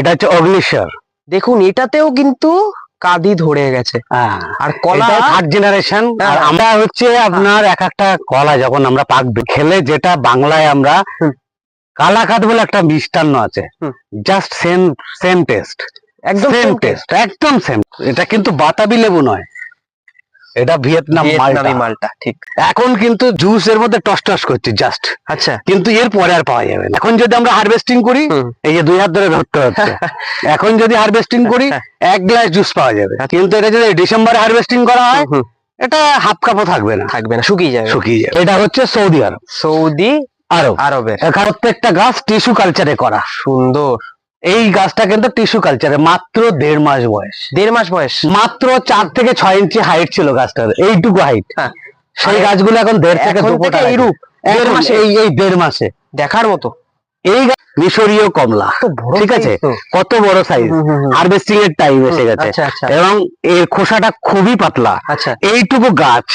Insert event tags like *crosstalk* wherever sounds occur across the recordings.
এটা হচ্ছে অগ্নিশ্বর। দেখুন এটাতেও কিন্তু কাদি ধরে গেছে। হ্যাঁ আর কলা থার্ড জেনারেশন আর হ্যাঁ। আমরা হচ্ছে আপনার এক একটা কলা যখন আমরা পাক খেলে যেটা বাংলায় আমরা। কালাকাত বলে একটা মিষ্টান্ন আছে। জাস্ট সেম সেম টেস্ট একদম সেম টেস্ট একদম সেম এটা কিন্তু বাতাবি লেবু নয়। এটা ভিয়েতনাম ভিয়েতনামি মালটা মালটা ঠিক। এখন কিন্তু জুস এর মধ্যে টস টস করছে জাস্ট আচ্ছা। কিন্তু এর পরে আর পাওয়া যাবে না। এখন যদি আমরা হারভেস্টিং করি এই যে দুই হাত ধরে ধরতে হচ্ছে। *laughs* এখন যদি হারভেস্টিং করি এক গ্লাস জুস পাওয়া যাবে। কিন্তু এটা যদি ডিসেম্বরে হারভেস্টিং করা হয় এটা হাফ কাপও থাকবে না। থাকবে না শুকিয়ে যাবে। শুকিয়ে যাবে। এটা হচ্ছে সৌদি আরব। সৌদি আরব। আরবের। এখানে প্রত্যেকটা গাছ টিস্যু কালচারে করা। সুন্দর। এই গাছটা কিন্তু টিস্যু কালচারে মাত্র দেড় মাস বয়স। দেড় মাস বয়স। মাত্র চার থেকে ছয় ইঞ্চি হাইট ছিল গাছটার এইটুকু হাইট হ্যাঁ। সেই গাছগুলো এখন দেড় থেকে দু ফুট এইরূপ? এই দেড় মাসে। দেখার মতো। এই মিশরীয় কমলা। ঠিক আছে? কত বড় সাইজ। হারভেস্টিং এর টাইম এসে গেছে। আচ্ছা আচ্ছা। এবং এর খোসাটা খুবই পাতলা। আচ্ছা। এইটুকু গাছ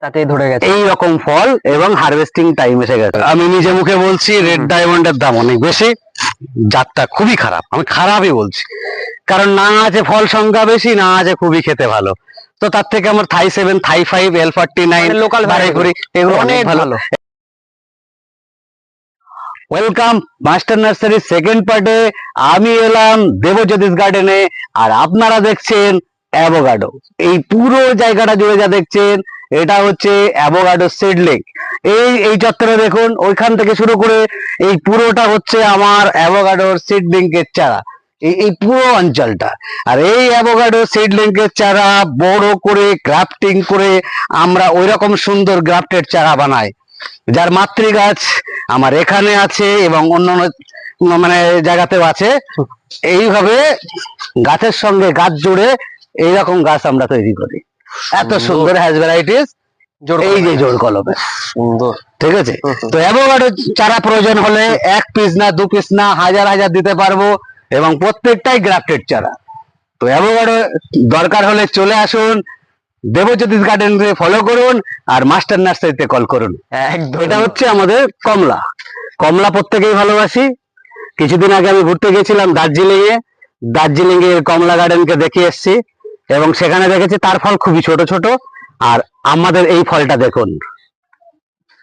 তাতে ধরে গেছে। এই রকম ফল এবং হারভেস্টিং টাইম এসে গেছে। আমি নিজে মুখে বলছি রেড ডায়মন্ডের দাম অনেক বেশি। জাতটা খুবই খারাপ আমি খারাপই বলছি। কারণ না আছে ফল সংখ্যা বেশি না আছে খুবই খেতে ভালো। তো তার থেকে আমার Thai seven Thai five L forty nine মানে local করি এগুলো অনেক ভালো। ওয়েলকাম মাস্টার নার্সারির সেকেন্ড পার্টে আমি এলাম দেবজ্যোতিষ গার্ডেনে আর আপনারা দেখছেন অ্যাভোগাডো এই পুরো জায়গাটা জুড়ে যা দেখছেন এটা হচ্ছে অ্যাভোগাডো সিডলিং এই এই চত্বরে দেখুন, ওইখান থেকে শুরু করে এই পুরোটা হচ্ছে আমার অ্যাভোগাডোর সিডলিং এর চারা। এই পুরো অঞ্চলটা। আর এই অ্যাভোগাডো সিডলিং এর চারা বড় করে গ্রাফটিং করে আমরা ওই রকম সুন্দর গ্রাফটেড চারা বানাই। যার মাতৃ গাছ আমার এখানে আছে এবং অন্যান্য মানে জায়গাতেও আছে। এইভাবে গাছের সঙ্গে গাছ জুড়ে এইরকম গাছ আমরা তৈরি করি। এত সুন্দর। হ্যাজ ভ্যারাইটিস এই যে জোর কলমে। সুন্দর। ঠিক আছে। তো অ্যাভোকাডো চারা প্রয়োজন হলে এক পিস না দু পিস না হাজার হাজার দিতে পারব এবং প্রত্যেকটাই গ্রাফটেড চারা। তো অ্যাভোকাডো দরকার হলে চলে আসুন দেবজ্যোতিষ গার্ডেন ফলো করুন আর মাস্টার নার্সারিতে কল করুন। এটা হচ্ছে আমাদের কমলা। কমলা প্রত্যেকেই ভালোবাসি। কিছুদিন আগে আমি ঘুরতে গেছিলাম দার্জিলিং এ দার্জিলিং এর কমলা গার্ডেনকে দেখে এসেছি। এবং সেখানে দেখেছি তার ফল খুবই ছোট ছোট। আর আমাদের এই ফলটা দেখুন।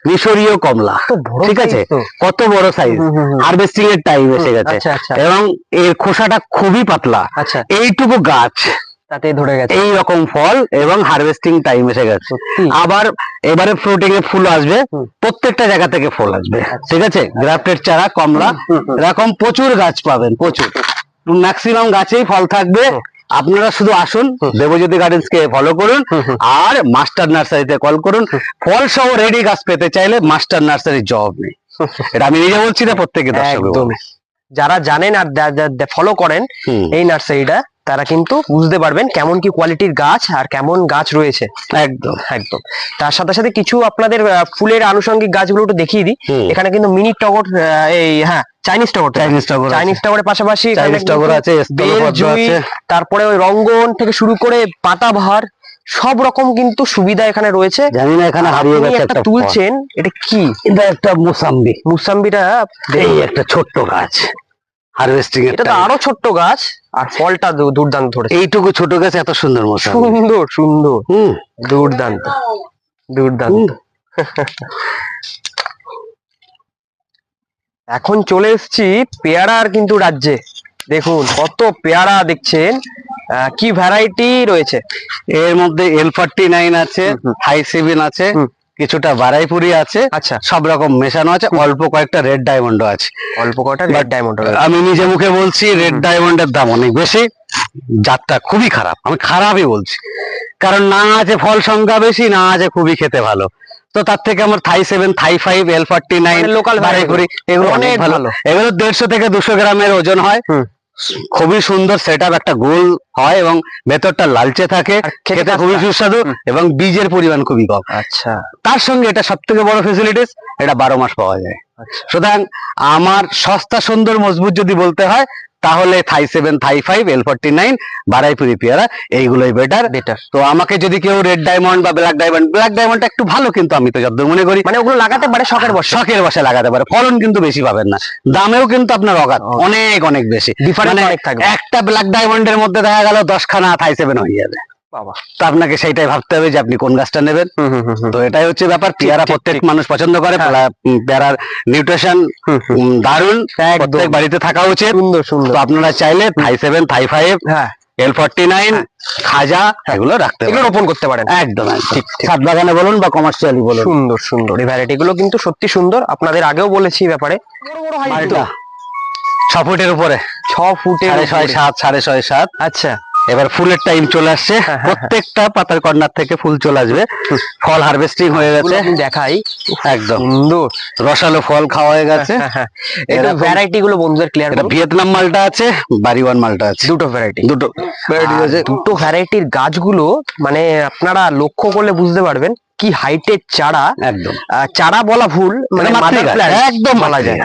মিশরীয় কমলা। ঠিক আছে? কত বড় সাইজ। হারভেস্টিং এর টাইম এসে গেছে। আচ্ছা আচ্ছা। এবং এর খোসাটা খুবই পাতলা। আচ্ছা। এইটুকু গাছ তাতে ধরে গেছে। এই রকম ফল এবং হারভেস্টিং টাইম এসে গেছে। আবার এবারে ফ্রুটিং এ ফুল আসবে। প্রত্যেকটা জায়গা থেকে ফুল আসবে। ঠিক আছে? গ্রাফটেড চারা কমলা। এরকম প্রচুর গাছ পাবেন প্রচুর। ম্যাক্সিমাম গাছেই ফল থাকবে। আপনারা শুধু আসুন দেবজ্যোতি গার্ডেন্স কে ফলো করুন। আর মাস্টার নার্সারিতে কল করুন। ফল সহ রেডি গাছ পেতে চাইলে মাস্টার নার্সারির জব নেই। এটা আমি নিজে বলছি না প্রত্যেকে দর্শক যারা জানেন আর ফলো করেন এই নার্সারিটা তারা কিন্তু বুঝতে পারবেন কেমন কি কোয়ালিটির গাছ আর কেমন গাছ রয়েছে। একদম। একদম। তার সাথে সাথে কিছু আপনাদের ফুলের আনুষঙ্গিক গাছগুলো একটু দেখিয়ে দিই। এখানে কিন্তু মিনি টগর এই হ্যাঁ চাইনিজ টগর চাইনিজ টগর চাইনিজ টগরের পাশাপাশি চাইনিজ টগর আছে তারপরে ওই রঙ্গন থেকে শুরু করে পাতাবাহার সব রকম কিন্তু সুবিধা এখানে রয়েছে। জানি না এখানে হারিয়ে গেছে একটা তুলছেন এটা কি? এটা একটা মুসাম্বি। মুসাম্বিটা এই একটা ছোট্ট গাছ হারভেস্টিং এর এটা তো আরও ছোট্ট গাছ আর ফলটা দুর্দান্ত ধরেছে এইটুকু ছোট গাছ এত সুন্দর মশা সুন্দর সুন্দর। হুম। দুর্দান্ত। দুর্দান্ত। *laughs* এখন চলে এসেছি পেয়ারার কিন্তু রাজ্যে। দেখুন কত পেয়ারা দেখছেন। কি ভ্যারাইটি রয়েছে? এর মধ্যে এল ফর্টি নাইন আছে। হাই সেভেন আছে কিছুটা বারাইপুরি আছে আচ্ছা। সব রকম মেশানো আছে অল্প কয়েকটা রেড ডায়মন্ডও আছে। অল্প কয়েকটা রেড ডায়মন্ড আমি নিজে মুখে বলছি রেড। ডায়মন্ডের দাম অনেক বেশি জাতটা খুবই খারাপ আমি খারাপই বলছি। কারণ না আছে ফল সংখ্যা বেশি না আছে খুবই খেতে ভালো। তো তার থেকে আমার Thai seven Thai five L forty nine local Baruipuri এগুলো অনেক ভালো। এগুলো দেড়শো থেকে দুশো গ্রামের ওজন হয়। খুবই সুন্দর সেট একটা গোল হয় এবং ভেতরটা লালচে থাকে। খেতে খুবই সুস্বাদু এবং বীজের পরিমাণ খুবই কম। আচ্ছা। তার সঙ্গে এটা সব থেকে বড় ফেসিলিটিস এটা বারো মাস পাওয়া যায়। সুতরাং আমার সস্তা সুন্দর মজবুত যদি বলতে হয় তাহলে Thai seven Thai five L forty nine Baruipuri পেয়ারা এইগুলোই বেটার বেটার তো আমাকে যদি কেউ রেড ডায়মন্ড বা ব্ল্যাক ডায়মন্ড ব্ল্যাক ডায়মন্ডটা একটু ভালো কিন্তু আমি তো যতদূর মনে করি। মানে ওগুলো লাগাতে পারে শখের বসে। শখের বসে লাগাতে পারে ফলন কিন্তু বেশি পাবেন না। দামেও কিন্তু আপনার অগাধ। অনেক অনেক বেশি। ডিফারেন্স মানে অনেক থাকবে। একটা ব্ল্যাক ডায়মন্ডের মধ্যে দেখা গেল দশখানা থাই সেভেন হয়ে যাবে। বাবা। তো আপনাকে সেইটাই ভাবতে হবে যে আপনি কোন গাছটা নেবেন। তো এটাই হচ্ছে ব্যাপার পেয়ারা প্রত্যেক মানুষ পছন্দ করে হ্যাঁ। পেয়ারার নিউট্রিশন। দারুণ প্রত্যেক বাড়িতে থাকা উচিত। সুন্দর সুন্দর। তো আপনারা চাইলে থাই সেভেন থাই ফাইভ হ্যাঁ। এল ফর্টি নাইন খাজা এগুলো রাখতে এগুলো রোপণ করতে পারেন। একদম ঠিক। ছাদ বাগানে বলুন বা কমার্শিয়ালি বলুন। সুন্দর সুন্দর। এই ভ্যারাইটি গুলো কিন্তু সত্যি সুন্দর। আপনাদের আগেও বলেছি ব্যাপারে। ছ ফুটের উপরে। ছ ফুটের সাড়ে ছয় সাত সাড়ে ছয় সাত। আচ্ছা। এবার ফুলের টাইম চলে আসছে। হ্যাঁ, হ্যাঁ, প্রত্যেকটা পাতার কর্নার থেকে ফুল চলে আসবে। ফল হারভেস্টিং হয়ে গেছে। দেখাই। একদম। সুন্দর। রসালো ফল খাওয়া হয়ে গেছে। এটা ভ্যারাইটি গুলো বন্ধুদের ক্লিয়ার এটা ভিয়েতনাম মালটা আছে বাড়িওয়ান মালটা আছে। দুটো ভ্যারাইটি দুটো। ভ্যারাইটি আছে। দুটো ভ্যারাইটির গাছগুলো মানে আপনারা লক্ষ্য করলে বুঝতে পারবেন কি হাইটের চারা একদম। চারা বলা ভুল মানে plant একদম বলা যায়।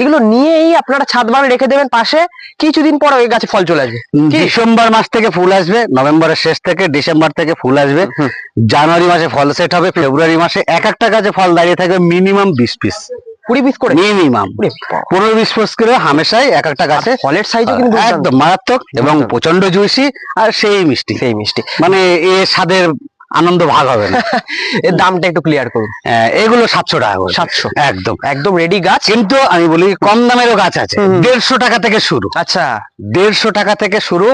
এগুলো নিয়েই আপনারা ছাদ বাগানে রেখে দেবেন পাশে কিছুদিন পর ওই গাছে ফল চলে আসবে। ডিসেম্বর মাস থেকে ফুল আসবে নভেম্বরের শেষ থেকে ডিসেম্বর থেকে ফুল আসবে। জানুয়ারি মাসে ফল সেট হবে ফেব্রুয়ারি মাসে এক একটা গাছে ফল দাঁড়িয়ে থাকবে মিনিমাম বিশ পিস কুড়ি পিস করে? মিনিমাম। পনেরো বিশ পিস করে হামেশাই এক একটা গাছে ফলের সাইজও কিন্তু একদম মারাত্মক এবং প্রচণ্ড জুইসি আর সেই মিষ্টি। সেই মিষ্টি। মানে এ স্বাদের আনন্দ ভাগ হবে না। *laughs* এর দামটা একটু ক্লিয়ার করুন। আহ, এগুলো সাতশো টাকা করে। 700 একদম। একদম রেডি গাছ। কিন্তু আমি বলি কম দামেরও গাছ আছে। দেড়শো টাকা থেকে শুরু। আচ্ছা। দেড়শো টাকা থেকে শুরু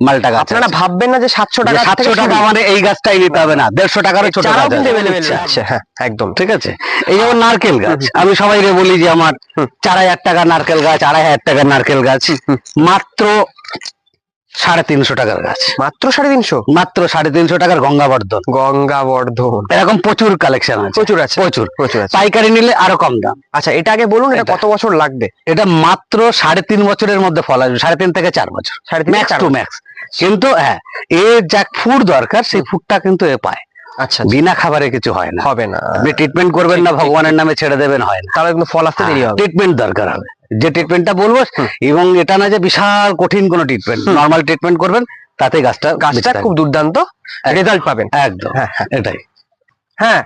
মালটা গাছ আপনারা ভাববেন না যে সাতশো টাকা সাতশো টাকা মানে এই গাছটাই নিতে হবে না। দেড়শো টাকারও ছোট গাছ আছে। হ্যাঁ একদম। ঠিক আছে? এই যেমন নারকেল গাছ। আমি সবাই বলি যে আমার চার হাজার টাকা নারকেল গাছ আড়াই হাজার টাকা নারকেল গাছ। মাত্র সাড়ে তিনশো টাকার গাছ। মাত্র সাড়ে তিনশো? মাত্র সাড়ে তিনশো টাকার গঙ্গাবর্ধন। গঙ্গা বর্ধন এরকম প্রচুর কালেকশন আছে। প্রচুর আছে? প্রচুর। প্রচুর পাইকারি নিলে আরও কম দাম। আচ্ছা এটা আগে বলুন এটা। কত বছর লাগবে? এটা মাত্র সাড়ে তিন বছরের মধ্যে ফল আসবে সাড়ে তিন থেকে চার বছর। সাড়ে তিন ম্যাক্স টু ম্যাক্স কিন্তু হ্যাঁ এর যা ফুড দরকার সেই ফুডটা কিন্তু এ পায়। আচ্ছা বিনা খাবারে কিছু হয় না। হবে না। আপনি ট্রিটমেন্ট করবেন না ভগবানের নামে ছেড়ে দেবেন হয় না। তাহলে কিন্তু ফল আসতে দেরি হবে। ট্রিটমেন্ট দরকার হবে। যে ট্রিটমেন্টটা বলব এবং এটা না যে বিশাল কঠিন কোনো ট্রিটমেন্ট নর্মাল ট্রিটমেন্ট করবেন তাতে গাছটা গাছটা খুব দুর্দান্ত রেজাল্ট পাবেন। একদম। হ্যাঁ হ্যাঁ। এটাই। হ্যাঁ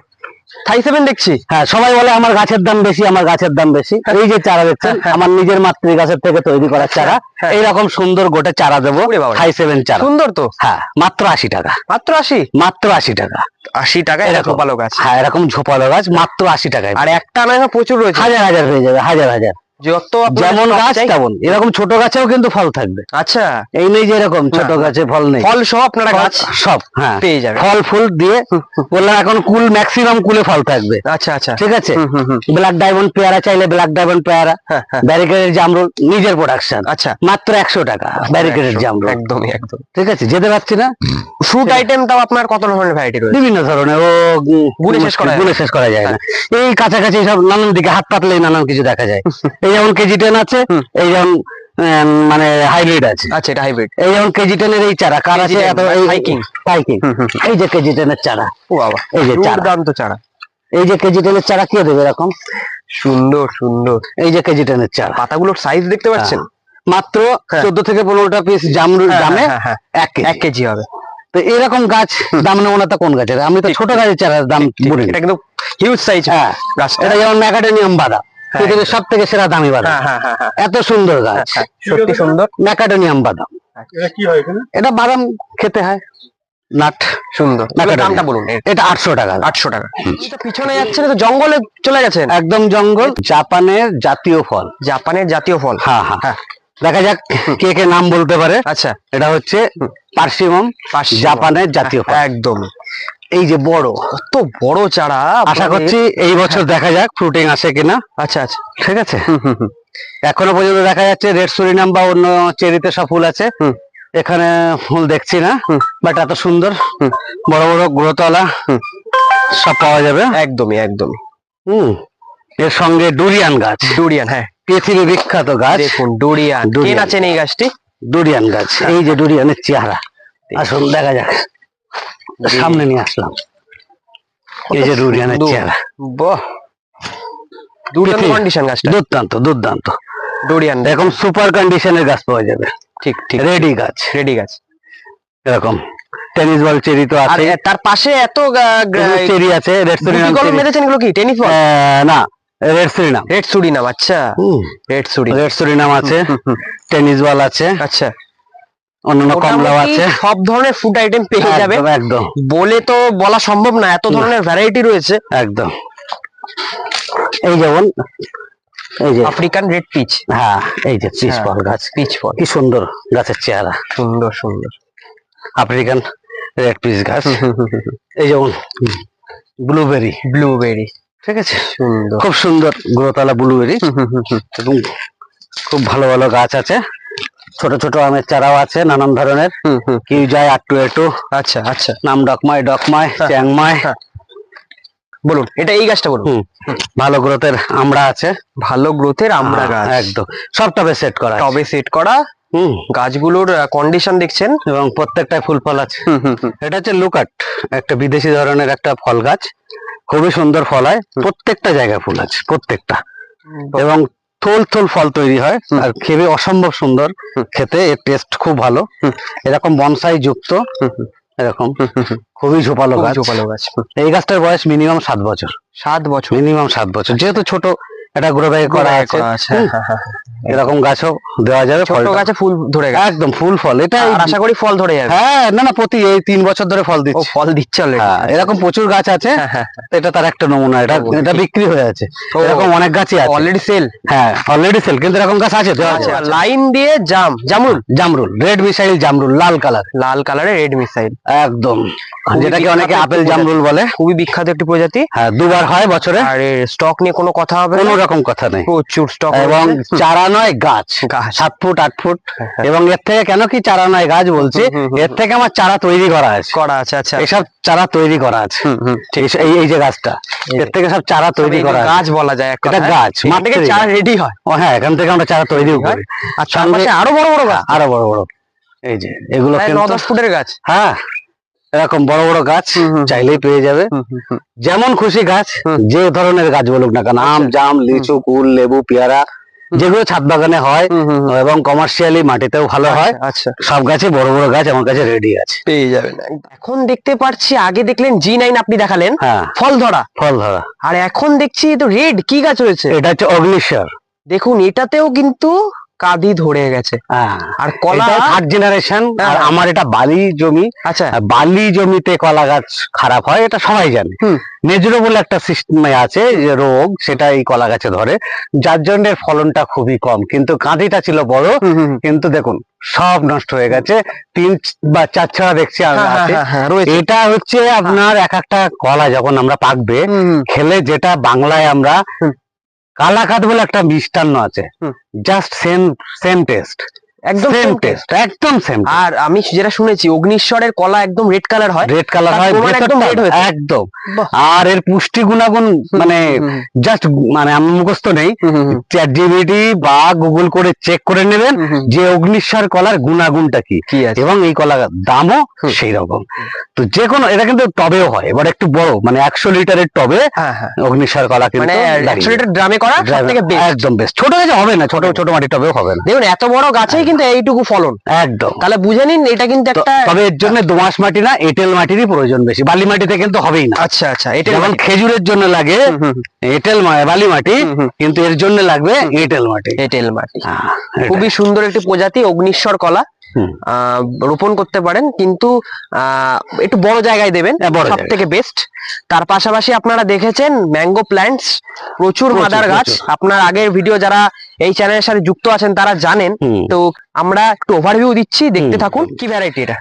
থাই সেভেন দেখছি। হ্যাঁ সবাই বলে আমার গাছের দাম বেশি আমার গাছের দাম বেশি। এই যে চারা দেখছেন হ্যাঁ। আমার নিজের মাতৃ গাছের থেকে তৈরি করা চারা। হ্যাঁ। এইরকম সুন্দর গোটে চারা দেবো ওরে হাই সেভেন চারা। সুন্দর তো? হ্যাঁ মাত্র আশি টাকা। মাত্র আশি? মাত্র আশি টাকা। আশি টাকা এরকম। ভালো গাছ। হ্যাঁ এরকম ঝোপালো গাছ মাত্র আশি টাকায়। আর একটা নয় প্রচুর রয়েছে। হাজার হাজার হয়ে যাবে হাজার হাজার। যত যেমন গাছ তেমন। এরকম ছোট গাছেও কিন্তু ফল থাকবে। আচ্ছা। এই নেই যে এরকম ছোট। গাছে ফল নেই। ফল সহ আপনারা গাছ সব হ্যাঁ। পেয়ে যাবেন। ফল ফুল দিয়ে বললাম এখন কুল ম্যাক্সিমাম কুলে ফল থাকবে। আচ্ছা আচ্ছা। ঠিক আছে। ব্ল্যাক ডায়মন্ড পেয়ারা চাইলে ব্ল্যাক ডায়মন্ড পেয়ারা হ্যাঁ, হ্যাঁ। ব্যারিকেডের জামরুল নিজের প্রোডাকশন আচ্ছা। মাত্র একশো টাকা ব্যারিকেডের জামরুল একদমই একদম ঠিক আছে? যেতে পারছি না? ফ্রুট আইটেমটাও আপনার কত ধরনের ভ্যারাইটি রয়েছে? বিভিন্ন ধরনের। ও গুণে শেষ করা যায় গুণে শেষ করা যায় না। এই কাছাকাছি সব নানান দিকে হাত পাতলেই নানান কিছু দেখা যায়। এই *laughs* যেমন কেজি টেন আছে এই যেমন মানে হাইব্রিড আছে। আচ্ছা এটা হাইব্রিড এই যেমন কেজি টেনের এই চারা কার আছে? এত এই hiking। হাইকিং এই যে কেজি টেনের চারা। ও বাবা এই যে চারা। দুর্দান্ত চারা। এই যে কেজি টেনের চারা কি দেবে এরকম? সুন্দর সুন্দর। এই যে কেজি টেনের চারা। পাতাগুলোর সাইজ দেখতে পাচ্ছেন? মাত্র হ্যাঁ। চোদ্দ থেকে পনেরোটা পিস জামরুল হ্যাঁ, জামে হ্যাঁ, হ্যাঁ, এক কেজি। হবে। তো এরকম গাছ দাম নেব না তা কোন গাছের? আমি তো ছোট গাছের চারা দাম এটা কিন্তু হিউজ সাইজ হ্যাঁ। গাছটা। এটা যেমন ম্যাকাডেনিয়াম বাদাম। হ্যাঁ, পৃথিবীর সব থেকে সেরা দামি বাদাম। হ্যাঁ হ্যাঁ হ্যাঁ হ্যাঁ। এত সুন্দর গাছ। হ্যাঁ, সত্যি সুন্দর ম্যাকাডেনিয়াম বাদাম। এটা কি হয় এখানে? এটা বাদাম খেতে হয়। নাট। সুন্দর। দামটা বলুন। এটা আটশো টাকা। আটশো টাকা। পিছনে যাচ্ছেন তো জঙ্গলে চলে গেছেন একদম জঙ্গল জাপানের জাতীয় ফল। জাপানের জাতীয় ফল? হ্যাঁ হ্যাঁ। হ্যাঁ। দেখা যাক কে কে নাম বলতে পারে। আচ্ছা। এটা হচ্ছে পার্সিমম। জাপানের জাতীয় ফল। একদম। এই যে বড় কত বড় চারা আশা করছি এই বছর দেখা যাক ফ্রুটিং আসে কিনা। আচ্ছা আচ্ছা। ঠিক আছে। এখনও পর্যন্ত দেখা যাচ্ছে রেড সুরিনাম বা অন্য চেরিতে সব ফুল আছে। এখানে ফুল দেখছি না। বাট এত সুন্দর। বড় বড় গ্রোতলা। সব পাওয়া যাবে। একদমই একদমই। হুম। এর সঙ্গে ডুরিয়ান গাছ। ডুরিয়ান হ্যাঁ। পৃথিবী বিখ্যাত গাছ। দেখুন ডুরিয়ান। ডুরিয়ান। আছেন এই গাছটি? ডুরিয়ান গাছ এই যে ডুরিয়ানের চেহারা। আসুন দেখা যাক। সামনে নিয়ে আসলাম। এই যে সুন্দর। চেহারা। বাহ। দুর্দান্ত কন্ডিশন গাছটা। দুর্দান্ত দুর্দান্ত। ডোরিয়ান এরকম সুপার কন্ডিশনের গাছ পাওয়া যাবে। ঠিক ঠিক। রেডি গাছ। রেডি গাছ। এরকম। টেনিস বল চেরি তো আছে তার পাশে এত চেরি আছে রেড সুরিনাম কলম মেরেছেন এগুলো কি টেনিস বল না রেড সুরিনাম রেড সুডি নাম আচ্ছা। রেড সুডি রেড সুরিনাম আছে। টেনিস বল আছে। আচ্ছা। অন্যান্য কমলাও আছে। সব ধরনের ফুড আইটেম পেয়ে যাবে। একদম। বলে তো বলা সম্ভব না এত ধরনের ভ্যারাইটি রয়েছে। একদম। এই যেমন এই যে আফ্রিকান রেড পিচ হ্যাঁ এই যে চিজ হ্যাঁ। ফল গাছ। পিচ ফল। কি সুন্দর গাছের চেহারা। সুন্দর সুন্দর। আফ্রিকান রেড পিস গাছ। এই যেমন ব্লুবেরি ব্লুবেরি ঠিক আছে? সুন্দর। খুব সুন্দর গ্রোতালা ব্লুবেরি এবং খুব ভালো ভালো গাছ আছে। ছোট ছোট আমের চারাও আছে নানান ধরনের। কিউ যায় আটটু এটু আচ্ছা আচ্ছা। নাম ডকমাই ডকমায় হ্যাঁ। চ্যাংমাই। হ্যাঁ। বলুন এটা এই গাছটা বলুন। ভালো গ্রোথের আমরা আছে। ভালো গ্রোথের আমরা হ্যাঁ, গাছ। একদম। সব টবে সেট করা টবে সেট করা। হুম। গাছগুলোর কন্ডিশন দেখছেন? এবং প্রত্যেকটায় ফুল ফল আছে। এটা হচ্ছে লুকাট একটা বিদেশি ধরনের একটা ফল গাছ। খুবই সুন্দর ফল হয়। প্রত্যেকটা জায়গায় ফুল আছে প্রত্যেকটা। এবং থোল থোল ফল তৈরি হয় আর খেবে অসম্ভব সুন্দর। খেতে এর টেস্ট খুব ভালো। এরকম বনসাই যুক্ত। এরকম। খুবই ঝোপালো গাছ। ঝোপালো গাছ। এই গাছটার বয়স মিনিমাম সাত বছর। সাত বছর। মিনিমাম সাত বছর। যেহেতু ছোট এটা গ্রো ব্যাগে করা আছে। হ্যাঁ, হ্যাঁ, হ্যাঁ। এরকম গাছও দেওয়া যাবে ছোট গাছে ফুল ধরে গেছে। একদম ফুল ফল এটা আশা করি ফল ধরে যাবে। হ্যাঁ না না প্রতি এই তিন বছর ধরে ফল দিচ্ছে। ফল দিচ্ছে এরকম প্রচুর গাছ আছে এটা তার একটা নমুনা এটা এটা বিক্রি হয়ে আছে। এরকম অনেক গাছই আছে। অলরেডি সেল হ্যাঁ অলরেডি সেল কিন্তু এরকম গাছ আছে লাইন দিয়ে জাম জামুন জামরুল রেড মিসাইল জামরুল লাল কালার লাল কালারের রেড মিসাইল একদম। যেটাকে অনেকে আপেল জামরুল বলে। খুবই বিখ্যাত একটি প্রজাতি। হ্যাঁ দুবার হয় বছরে। আর স্টক নিয়ে কোনো কথা হবে না। রকম কথা নেই প্রচুর স্টক এবং *laughs* চারা নয় গাছ। সাত ফুট আট ফুট। হ্যাঁ, হ্যাঁ। এবং এর থেকে কেন কি চারা নয় গাছ বলছি? এর থেকে আমার চারা তৈরি করা আছে। করা আছে আচ্ছা। এসব চারা তৈরি করা আছে। ঠিক। এই- এই যে গাছটা। এর থেকে সব চারা তৈরি করা গাছ বলা যায় এক এটা গাছ, মাটি থেকে চারা রেডি হয়। ও হ্যাঁ এখান থেকে আমরা চারা তৈরিও হয়। করি। আর তার সঙ্গে- আরও বড় বড় গাছ। আরও বড় বড়। এই যে এগুলো দশ ফুটের গাছ। হ্যাঁ। এরকম বড় বড় গাছ। চাইলেই পেয়ে যাবে। যেমন খুশি গাছ যে ধরনের গাছ বলুক না কেন আম আচ্ছা। জাম লিচু কুল লেবু পেয়ারা যেগুলো ছাদ বাগানে হয়। এবং কমার্শিয়ালি মাটিতেও ভালো হয় আচ্ছা, আচ্ছা সব গাছে বড় বড় গাছ আমার কাছে রেডি আছে। পেয়ে যাবেন। এখন দেখতে পাচ্ছি আগে দেখলেন জি নাইন আপনি দেখালেন হ্যাঁ। ফল ধরা ফল ধরা আর এখন দেখছি তো রেড কি গাছ রয়েছে? এটা হচ্ছে অগ্নিশ্বর। দেখুন এটাতেও কিন্তু কাদি ধরে গেছে হ্যাঁ আর কলা থার্ড জেনারেশন আর হ্যাঁ। আমার এটা বালি জমি আচ্ছা বালি জমিতে কলা গাছ খারাপ হয় এটা সবাই জানে। নেজরো বলে একটা সিস্টেম আছে যে রোগ সেটা এই কলা গাছে ধরে যার জন্য ফলনটা খুবই কম কিন্তু কাঁদিটা ছিল বড়। কিন্তু দেখুন সব নষ্ট হয়ে গেছে তিন বা চার ছড়া দেখছি হ্যাঁ, হ্যাঁ। হ্যাঁ, হ্যাঁ, এটা হচ্ছে আপনার এক একটা কলা যখন আমরা পাকবে খেলে যেটা বাংলায় আমরা। কালাকাত বলে একটা মিষ্টান্ন আছে। জাস্ট সেম সেম টেস্ট একদম সেম টেস্ট একদম সেম আর আমি যেটা শুনেছি অগ্নিশ্বরের কলা একদম রেড কালার হয় রেড কালার হয় একদম ভেতরটা হয়েছে। একদম। আর এর পুষ্টি গুণাগুণ মানে জাস্ট মানে আমি মুখস্থ নেই হুম, হুম, হুম, চ্যাট জিবিটি বা গুগল করে চেক করে নেবেন। যে অগ্নিশ্বর কলার গুণাগুণটা কি। এবং এই কলার দামও সেই রকম তো যে কোনো এটা কিন্তু টবেও হয় এবার একটু বড় মানে একশো লিটারের টবে হ্যাঁ হ্যাঁ। অগ্নিশ্বর কলা কিন্তু মানে একশো লিটার ড্রামে করা থেকে একদম বেস্ট ছোট গাছে হবে না ছোট ছোট মাটি টবেও হবে না। দেখুন এত বড় গাছেই কিন্তু এইটুকু ফলন। একদম। তাহলে বুঝে নিন এটা কিন্তু একটা তবে এর জন্য দোমাস মাটি না এঁটেল মাটিরই প্রয়োজন বেশি। বালি মাটিতে কিন্তু হবেই না। আচ্ছা আচ্ছা এটা যেমন খেজুরের জন্য লাগে এঁটেল মাটি বালি মাটি। কিন্তু এর জন্য লাগবে এঁটেল মাটি। এটেল মাটি। হ্যাঁ, খুবই সুন্দর একটি প্রজাতি অগ্নিশ্বর কলা। রোপণ করতে পারেন কিন্তু আহ, একটু বড় জায়গায় দেবেন সব থেকে বেস্ট তার পাশাপাশি আপনারা দেখেছেন ম্যাঙ্গো প্ল্যান্টস প্রচুর মাদার গাছ। আপনার আগের ভিডিও যারা এই চ্যানেলের সাথে যুক্ত আছেন তারা জানেন। তো আমরা একটু ওভারভিউ দিচ্ছি দেখতে থাকুন কি ভ্যারাইটি এটা?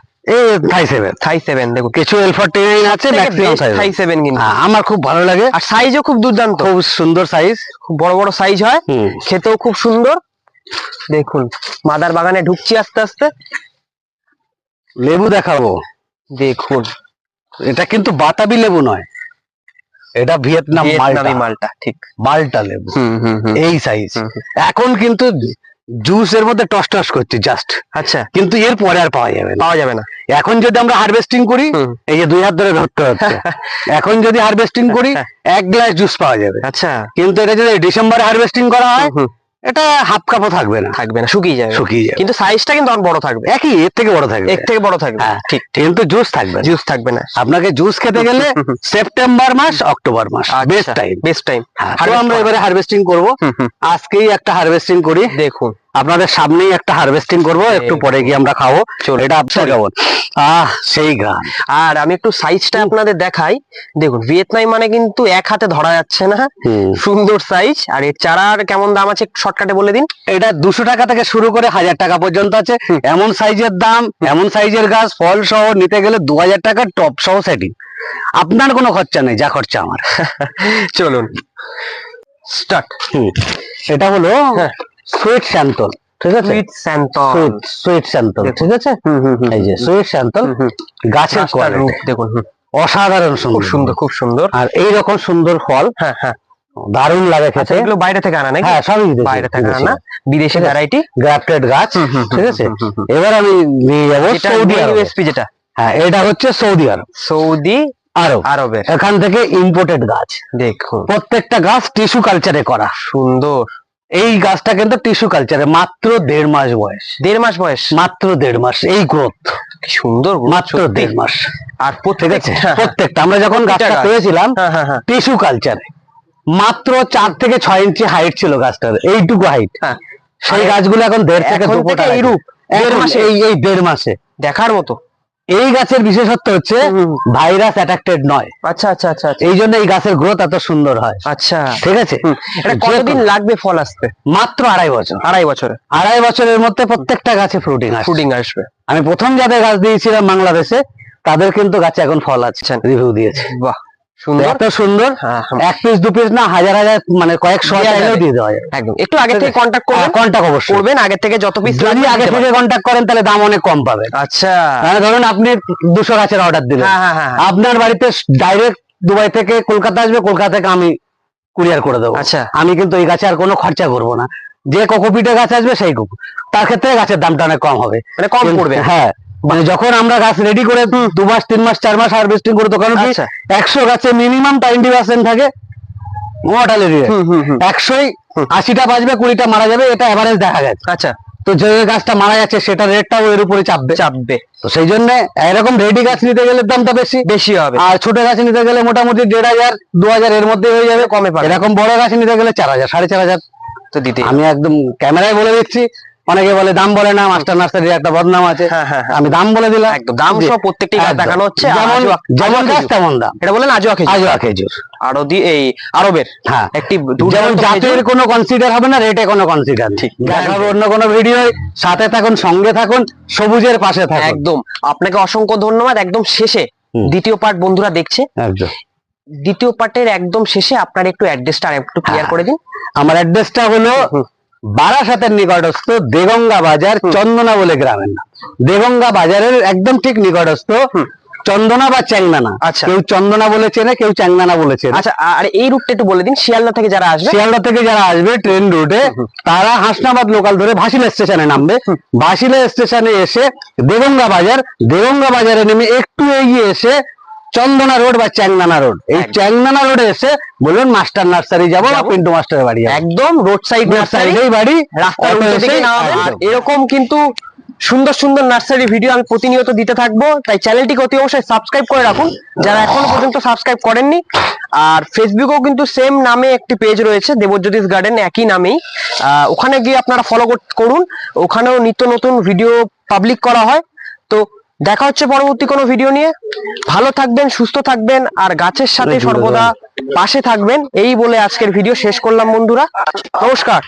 আমার খুব ভালো লাগে। আর সাইজও খুব দুর্দান্ত। খুব সুন্দর সাইজ খুব বড় বড় সাইজ হয়। খেতেও খুব সুন্দর। দেখুন মাদার বাগানে ঢুকছি আস্তে আস্তে। লেবু দেখাবো। দেখুন এটা কিন্তু বাতাবি লেবু নয়। এটা ভিয়েতনাম ভিয়েতনামি মালটা মালটা ঠিক। মালটা লেবু। এই সাইজ এখন কিন্তু জুসের মধ্যে টস টস করছে জাস্ট আচ্ছা। কিন্তু এর পরে আর পাওয়া যাবে পাওয়া যাবে না। এখন যদি আমরা হারভেস্টিং করি এই যে দুই হাত ধরে ধরতে হচ্ছে। *laughs* এখন যদি হারভেস্টিং করি এক গ্লাস জুস পাওয়া যাবে। আচ্ছা। কিন্তু এটা যদি ডিসেম্বরে হারভেস্টিং করা হয় এটা হাফ কাপও থাকবে না। থাকবে না শুকিয়ে যাবে। শুকিয়ে যাবে। কিন্তু সাইজটা কিন্তু অনেক বড় থাকবে। একই এর থেকে বড় থাকবে। এর থেকে বড় থাকবে। হ্যাঁ। ঠিক কিন্তু জুস থাকবে জুস থাকবে না। আপনাকে জুস খেতে গেলে। *laughs* সেপ্টেম্বর মাস অক্টোবর মাস বেস্ট টাইম বেস্ট টাইম আমরা এবারে হারভেস্টিং করব। আজকেই একটা হারভেস্টিং করি। দেখুন। আপনাদের সামনেই একটা হারভেস্টিং করব একটু পরে গিয়ে আমরা খাব। এটা আপনার কেমন আহ সেই গান আর আমি একটু সাইজটা আপনাদের দেখাই। দেখুন ভিয়েতনাম মানে কিন্তু এক হাতে ধরা যাচ্ছে না। সুন্দর সাইজ আর এর চারার কেমন দাম আছে শর্টকাটে বলে দিন। এটা দুশো টাকা থেকে শুরু করে হাজার টাকা পর্যন্ত আছে। এমন সাইজের দাম এমন সাইজের গাছ ফল সহ নিতে গেলে দু হাজার টাকার টপ সহ সেটিং আপনার কোনো খরচা নেই যা খরচা আমার। চলুন। স্টার্ট। এটা হলো হ্যাঁ। সুইট স্যান্তল ঠিক আছে? সুইট স্যান্তল সুইট দেখুন। ঠিক আছে? এই যে সুইট স্যান্তল গাছের রূপ দেখুন অসাধারণ সুন্দর। সুন্দর খুব সুন্দর। আর এই রকম সুন্দর ফল হ্যাঁ হ্যাঁ। দারুণ লাগে আচ্ছা খেতে এগুলো বাইরে থেকে আনা নাকি? হ্যাঁ সবই বাইরে থেকে আনা বিদেশি ভ্যারাইটি গ্রাফটেড গাছ ঠিক আছে? এবার আমি নিয়ে যাব সৌদি আরব। ইউএসপি যেটা। হ্যাঁ এটা হচ্ছে সৌদি আরব। সৌদি আরব। আরবের। এখান থেকে ইম্পোর্টেড গাছ। দেখুন। প্রত্যেকটা গাছ টিস্যু কালচারে করা। সুন্দর। এই গাছটা কিন্তু টিস্যু কালচারে মাত্র দেড় মাস বয়স। দেড় মাস বয়স? মাত্র দেড় মাস এই গ্রোথ সুন্দর মাত্র দেড় মাস। আর ঠিক প্রত্যেক আছে প্রত্যেকটা আমরা যখন গাছটা পেয়েছিলাম হ্যাঁ হ্যাঁ হ্যাঁ। টিস্যু কালচারে মাত্র চার থেকে ছয় ইঞ্চি হাইট ছিল গাছটার এইটুকু হাইট হ্যাঁ। সেই গাছগুলো এখন দেড় থেকে এখন দু ফুট এইরূপ? এই দেড় মাসে। দেখার মতো। এই গাছের বিশেষত্ব হচ্ছে ভাইরাস অ্যাটাক্টেড নয়। আচ্ছা আচ্ছা আচ্ছা আচ্ছা। এই জন্য এই গাছের গ্রোথ এত সুন্দর হয়। আচ্ছা। ঠিক আছে? এটা কতদিন লাগবে ফল আসতে? মাত্র আড়াই বছর। আড়াই বছরে। আড়াই বছরের মধ্যে প্রত্যেকটা গাছে ফ্রুটিং ফ্রুটিং আসবে। আমি প্রথম যাদের গাছ দিয়েছিলাম বাংলাদেশে তাদের কিন্তু গাছে এখন ফল আছে। আচ্ছা। রিভিউ দিয়েছে। বাহ। সুন্দর? এত সুন্দর? হ্যাঁ, এক পিস দু পিস না হাজার হাজার মানে কয়েকশো দেয়া দিয়ে দেওয়া যায় একদম। একটু আগে থেকে কন্ট্যাক্ট করবেন? কন্টাক্ট অবশ্যই। করবেন আগে থেকে যত পিস যদি আগে থেকে কন্টাক্ট করেন তাহলে দাম অনেক কম পাবেন। আচ্ছা। মানে ধরুন আপনি দুশো গাছের অর্ডার দিলেন। হ্যাঁ হ্যাঁ আপনার বাড়িতে ডাইরেক্ট দুবাই থেকে কলকাতা আসবে কলকাতা থেকে আমি কুরিয়ার করে দেবো। আচ্ছা। আমি কিন্তু এই গাছে আর কোনো খরচা করব না। যে কোকোপিটে গাছ আসবে সেই কোকো তার ক্ষেত্রে গাছের দামটা অনেক কম হবে। মানে কম পড়বে। হ্যাঁ। মানে যখন আমরা গাছ রেডি করে দু মাস তিন মাস চার মাস হারভেস্টিং করে কি আচ্ছা। একশো গাছে মিনিমাম টোয়েন্টি পার্সেন্ট থাকে হুম একশোই আশিটা বাঁচবে কুড়িটা মারা যাবে এটা এভারেজ দেখা গেছে আচ্ছা। তো যে গাছটা মারা যাচ্ছে সেটা রেটটাও এর উপরে চাপবে। চাপবে। তো সেই জন্য এরকম রেডি গাছ নিতে গেলে দামটা বেশি। বেশি হবে। আর ছোট গাছ নিতে গেলে মোটামুটি দেড় হাজার দু হাজার এর মধ্যে হয়ে যাবে। কমে পাবে। এরকম বড় গাছ নিতে গেলে চার হাজার সাড়ে চার হাজার। তো দিতে আমি একদম ক্যামেরায় বলে দিচ্ছি অনেকে বলে দাম বলে না মাস্টার নার্সারির একটা বদনাম আছে। হ্যাঁ হ্যাঁ হ্যাঁ। আমি দাম বলে দিলাম। একদম দাম সহ প্রত্যেকটি গাছ দেখানো হচ্ছে যেমন যেমন গাছ তেমন দাম। এটা বলেন আজওয়া খেজুর। আজওয়া খেজুর। আরও দি এই আরবের হ্যাঁ। একটি যেমন জাতের কোনো কনসিডার হবে না রেটে কোনো কনসিডার ঠিক। দেখাবো অন্য কোনো ভিডিও সাথে থাকুন সঙ্গে থাকুন সবুজের পাশে থাকুন। একদম। আপনাকে অসংখ্য ধন্যবাদ। একদম শেষে দ্বিতীয় পার্ট বন্ধুরা দেখছে। একদম। দ্বিতীয় পার্টের একদম শেষে আপনার একটু অ্যাড্রেসটা আর একটু ক্লিয়ার। করে দিন। আমার অ্যাড্রেসটা হলো। বারাসাতের নিকটস্থ দেগঙ্গা বাজার চন্দনা বলে গ্রামের নাম। দেগঙ্গা বাজারের একদম ঠিক নিকটস্থ চন্দনা বা চ্যাংনানা। আচ্ছা। কেউ চন্দনা বলে চেনে কেউ চ্যাংনানা বলে চেনে। আচ্ছা আর এই রুটটা একটু বলে দিন শিয়ালদা থেকে যারা আসবে। শিয়ালদা থেকে যারা আসবে ট্রেন রুটে তারা হাসনাবাদ লোকাল ধরে ভাসিলা স্টেশনে নামবে। ভাসিলা স্টেশনে এসে দেগঙ্গা বাজার দেগঙ্গা বাজারে নেমে একটু এগিয়ে এসে চন্দনা রোড বা চ্যাংনানা রোড। এই। চ্যাংনানা রোডে এসে বলুন মাস্টার নার্সারি যাব বা পিন্টু মাস্টারের বাড়ি একদম রোড সাইড নার্সারি। বাড়ি রাস্তার। এরকম কিন্তু সুন্দর সুন্দর নার্সারি ভিডিও আমি প্রতিনিয়ত দিতে থাকব। তাই চ্যানেলটিকে অতি অবশ্যই সাবস্ক্রাইব করে রাখুন। যারা এখনও পর্যন্ত সাবস্ক্রাইব করেননি আর ফেসবুকেও কিন্তু সেম নামে একটি পেজ রয়েছে দেবজ্যোতিষ গার্ডেন একই নামেই। আহ, ওখানে গিয়ে আপনারা ফলো করুন। ওখানেও নিত্য নতুন ভিডিও পাবলিক করা হয়। দেখা হচ্ছে পরবর্তী কোনো ভিডিও নিয়ে। ভালো থাকবেন সুস্থ থাকবেন আর গাছের সাথে সর্বদা পাশে থাকবেন। এই বলে আজকের ভিডিও শেষ করলাম বন্ধুরা। নমস্কার।